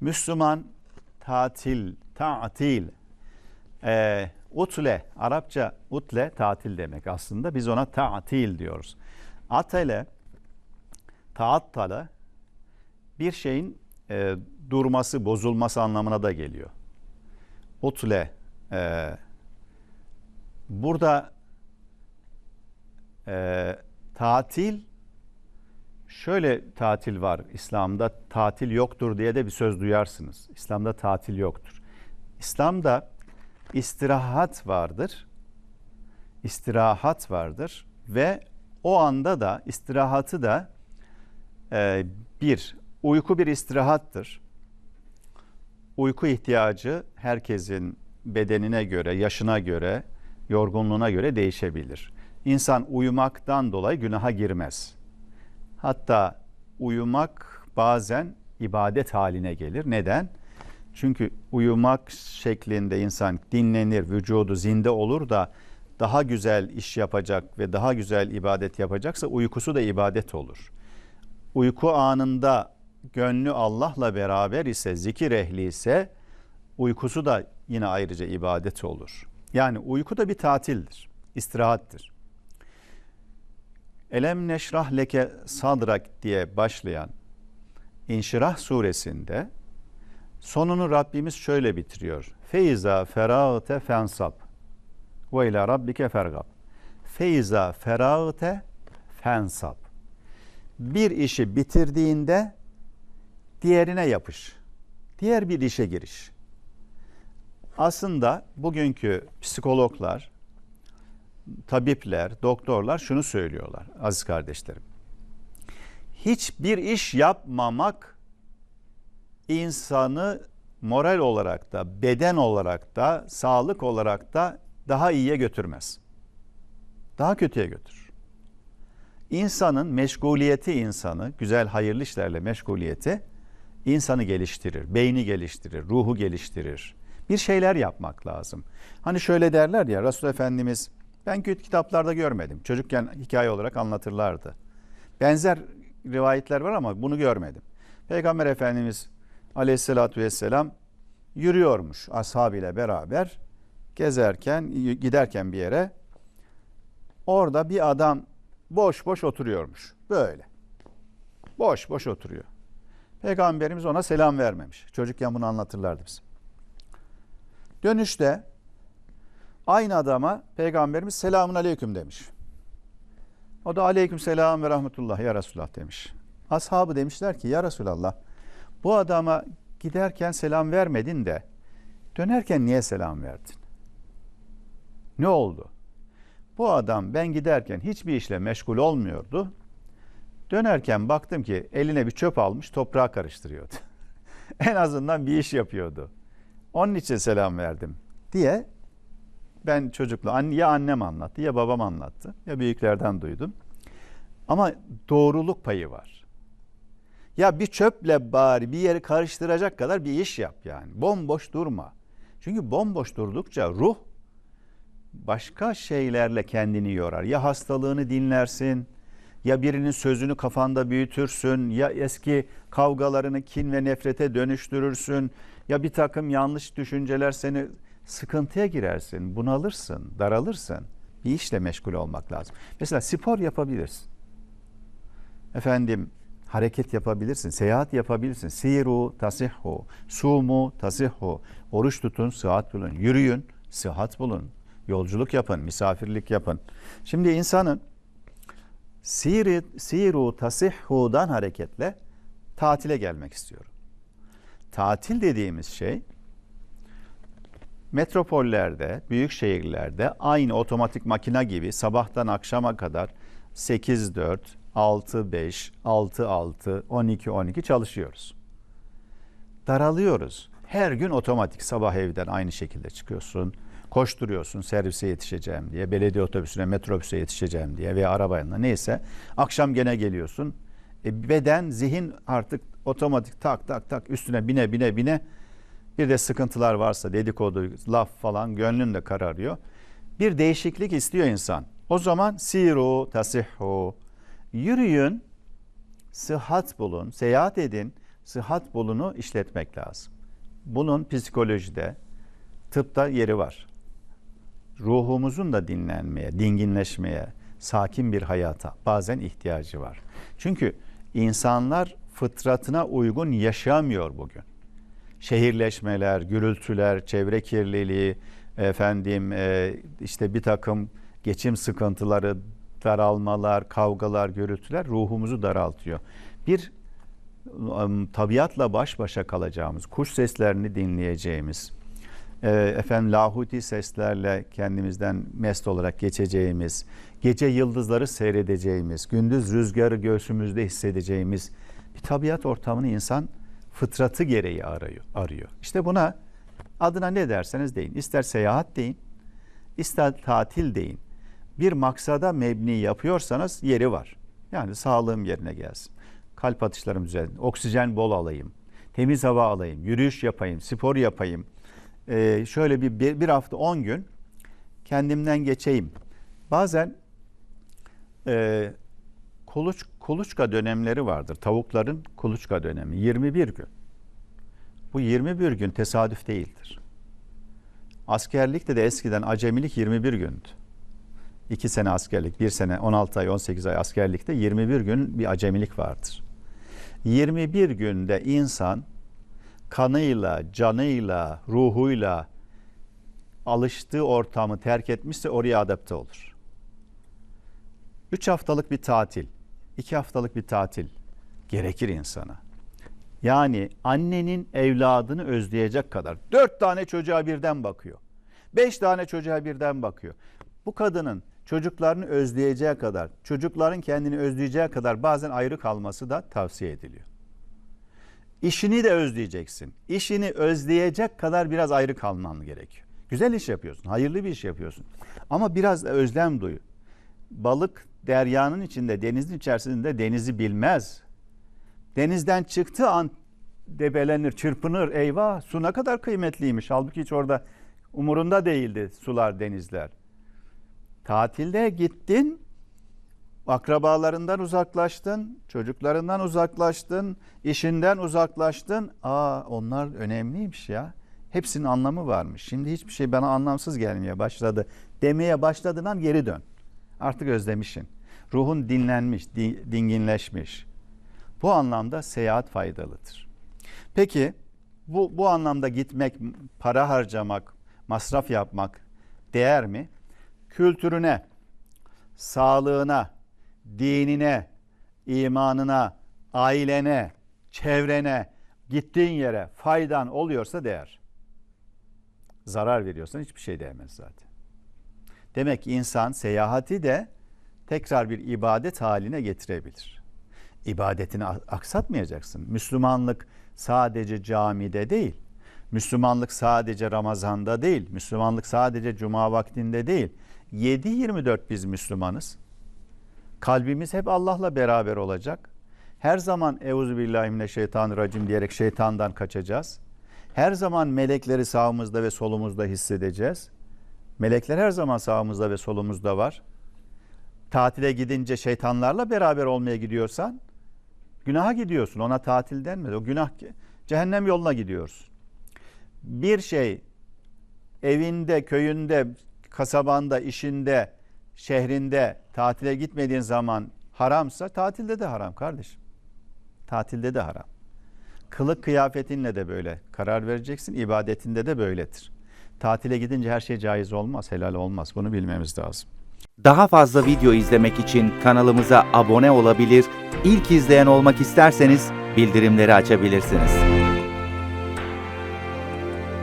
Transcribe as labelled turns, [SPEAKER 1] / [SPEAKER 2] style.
[SPEAKER 1] Müslüman tatil, tatil, e, utle, Arapça utle tatil demek aslında. Biz ona tatil diyoruz. Atele, taattala bir şeyin e, durması, bozulması anlamına da geliyor. Utle, e, burada e, tatil, şöyle tatil var İslam'da tatil yoktur diye de bir söz duyarsınız. İslam'da tatil yoktur. İslam'da istirahat vardır. İstirahat vardır ve o anda da istirahatı da e, bir uyku bir istirahattır. Uyku ihtiyacı herkesin bedenine göre, yaşına göre, yorgunluğuna göre değişebilir. İnsan uyumaktan dolayı günaha girmez. Hatta uyumak bazen ibadet haline gelir. Neden? Çünkü uyumak şeklinde insan dinlenir, vücudu zinde olur da daha güzel iş yapacak ve daha güzel ibadet yapacaksa uykusu da ibadet olur. Uyku anında gönlü Allah'la beraber ise, zikir ehli ise uykusu da yine ayrıca ibadet olur. Yani uyku da bir tatildir, istirahattir. Elem neşrah leke sadrak diye başlayan İnşirah suresinde sonunu Rabbimiz şöyle bitiriyor. Feiza feragte fensab ve ila rabbike fergab. Feiza feragte fensab. Bir işi bitirdiğinde diğerine yapış. Diğer bir işe giriş. Aslında bugünkü psikologlar, tabipler, doktorlar şunu söylüyorlar aziz kardeşlerim. Hiçbir iş yapmamak insanı moral olarak da, beden olarak da, sağlık olarak da daha iyiye götürmez. Daha kötüye götürür. İnsanın meşguliyeti insanı, güzel hayırlı işlerle meşguliyeti insanı geliştirir, beyni geliştirir, ruhu geliştirir. Bir şeyler yapmak lazım. Hani şöyle derler ya Resul Efendimiz ben kötü kitaplarda görmedim. Çocukken hikaye olarak anlatırlardı. Benzer rivayetler var ama bunu görmedim. Peygamber Efendimiz Aleyhisselatü vesselam yürüyormuş ashabıyla beraber gezerken giderken bir yere orada bir adam boş boş oturuyormuş böyle boş boş oturuyor peygamberimiz ona selam vermemiş çocukken bunu anlatırlardı bize dönüşte aynı adama peygamberimiz selamun aleyküm demiş o da aleyküm selam ve rahmetullah ya Resulallah demiş ashabı demişler ki ya Resulallah bu adama giderken selam vermedin de dönerken niye selam verdin? Ne oldu? Bu adam ben giderken hiçbir işle meşgul olmuyordu. Dönerken baktım ki eline bir çöp almış toprağa karıştırıyordu. en azından bir iş yapıyordu. Onun için selam verdim diye ben çocukla ya annem anlattı ya babam anlattı ya büyüklerden duydum. Ama doğruluk payı var. Ya bir çöple bari bir yeri karıştıracak kadar bir iş yap yani. Bomboş durma. Çünkü bomboş durdukça ruh başka şeylerle kendini yorar. Ya hastalığını dinlersin, ya birinin sözünü kafanda büyütürsün, ya eski kavgalarını kin ve nefrete dönüştürürsün, ya bir takım yanlış düşünceler seni sıkıntıya girersin, bunalırsın, daralırsın. Bir işle meşgul olmak lazım. Mesela spor yapabilirsin. Efendim hareket yapabilirsin, seyahat yapabilirsin. Siru tasihhu, sumu tasihhu. Oruç tutun, sıhhat bulun. Yürüyün, sıhhat bulun. Yolculuk yapın, misafirlik yapın. Şimdi insanın siri, siru tasihhu'dan hareketle tatile gelmek istiyorum. Tatil dediğimiz şey metropollerde, büyük şehirlerde aynı otomatik makina gibi sabahtan akşama kadar 8-4, 6-5, 6-6, 12-12 çalışıyoruz. Daralıyoruz. Her gün otomatik sabah evden aynı şekilde çıkıyorsun. Koşturuyorsun servise yetişeceğim diye, belediye otobüsüne, metrobüse yetişeceğim diye veya arabayla neyse. Akşam gene geliyorsun. E, beden, zihin artık otomatik tak tak tak üstüne bine bine bine bir de sıkıntılar varsa dedikodu, laf falan gönlün de kararıyor. Bir değişiklik istiyor insan. O zaman siru tasihhu yürüyün, sıhhat bulun, seyahat edin, sıhhat bulunu işletmek lazım. Bunun psikolojide, tıpta yeri var. Ruhumuzun da dinlenmeye, dinginleşmeye, sakin bir hayata bazen ihtiyacı var. Çünkü insanlar fıtratına uygun yaşamıyor bugün. Şehirleşmeler, gürültüler, çevre kirliliği, efendim e, işte bir takım geçim sıkıntıları, daralmalar, kavgalar, gürültüler ruhumuzu daraltıyor. Bir ım, tabiatla baş başa kalacağımız, kuş seslerini dinleyeceğimiz, e, efendim lahuti seslerle kendimizden mest olarak geçeceğimiz, gece yıldızları seyredeceğimiz, gündüz rüzgarı göğsümüzde hissedeceğimiz bir tabiat ortamını insan fıtratı gereği arıyor. arıyor. İşte buna adına ne derseniz deyin. İster seyahat deyin, ister tatil deyin. Bir maksada mebni yapıyorsanız yeri var. Yani sağlığım yerine gelsin. Kalp atışlarım düzelsin. Oksijen bol alayım. Temiz hava alayım. Yürüyüş yapayım. Spor yapayım. Ee, şöyle bir, bir, hafta 10 gün kendimden geçeyim. Bazen e, kuluç, kuluçka dönemleri vardır. Tavukların kuluçka dönemi 21 gün. Bu 21 gün tesadüf değildir. Askerlikte de eskiden acemilik 21 gündü. 2 sene askerlik, 1 sene 16 ay, 18 ay askerlikte 21 gün bir acemilik vardır. 21 günde insan kanıyla, canıyla, ruhuyla alıştığı ortamı terk etmişse oraya adapte olur. 3 haftalık bir tatil, 2 haftalık bir tatil gerekir insana. Yani annenin evladını özleyecek kadar. Dört tane çocuğa birden bakıyor. Beş tane çocuğa birden bakıyor. Bu kadının çocuklarını özleyeceği kadar, çocukların kendini özleyeceği kadar bazen ayrı kalması da tavsiye ediliyor. İşini de özleyeceksin. İşini özleyecek kadar biraz ayrı kalman gerekiyor. Güzel iş yapıyorsun, hayırlı bir iş yapıyorsun. Ama biraz özlem duyu. Balık deryanın içinde, denizin içerisinde denizi bilmez. Denizden çıktığı an debelenir, çırpınır. Eyvah su ne kadar kıymetliymiş. Halbuki hiç orada umurunda değildi sular, denizler. Tatilde gittin, akrabalarından uzaklaştın, çocuklarından uzaklaştın, işinden uzaklaştın. Aa onlar önemliymiş ya. Hepsinin anlamı varmış. Şimdi hiçbir şey bana anlamsız gelmeye başladı. Demeye başladığın an geri dön. Artık özlemişsin. Ruhun dinlenmiş, di- dinginleşmiş. Bu anlamda seyahat faydalıdır. Peki bu, bu anlamda gitmek, para harcamak, masraf yapmak değer mi? Kültürüne, sağlığına, dinine, imanına, ailene, çevrene, gittiğin yere faydan oluyorsa değer. Zarar veriyorsan hiçbir şey değmez zaten. Demek insan seyahati de tekrar bir ibadet haline getirebilir. İbadetini aksatmayacaksın. Müslümanlık sadece camide değil. Müslümanlık sadece Ramazan'da değil. Müslümanlık sadece cuma vaktinde değil. 7-24 biz Müslümanız. Kalbimiz hep Allah'la beraber olacak. Her zaman Euzubillahimineşşeytanirracim diyerek şeytandan kaçacağız. Her zaman melekleri sağımızda ve solumuzda hissedeceğiz. Melekler her zaman sağımızda ve solumuzda var. Tatile gidince şeytanlarla beraber olmaya gidiyorsan günaha gidiyorsun. Ona tatil denmez. O günah cehennem yoluna gidiyorsun. Bir şey evinde, köyünde, kasabanda, işinde, şehrinde tatile gitmediğin zaman haramsa tatilde de haram kardeşim. Tatilde de haram. Kılık kıyafetinle de böyle karar vereceksin. ibadetinde de böyledir. Tatile gidince her şey caiz olmaz, helal olmaz. Bunu bilmemiz lazım.
[SPEAKER 2] Daha fazla video izlemek için kanalımıza abone olabilir, ilk izleyen olmak isterseniz bildirimleri açabilirsiniz.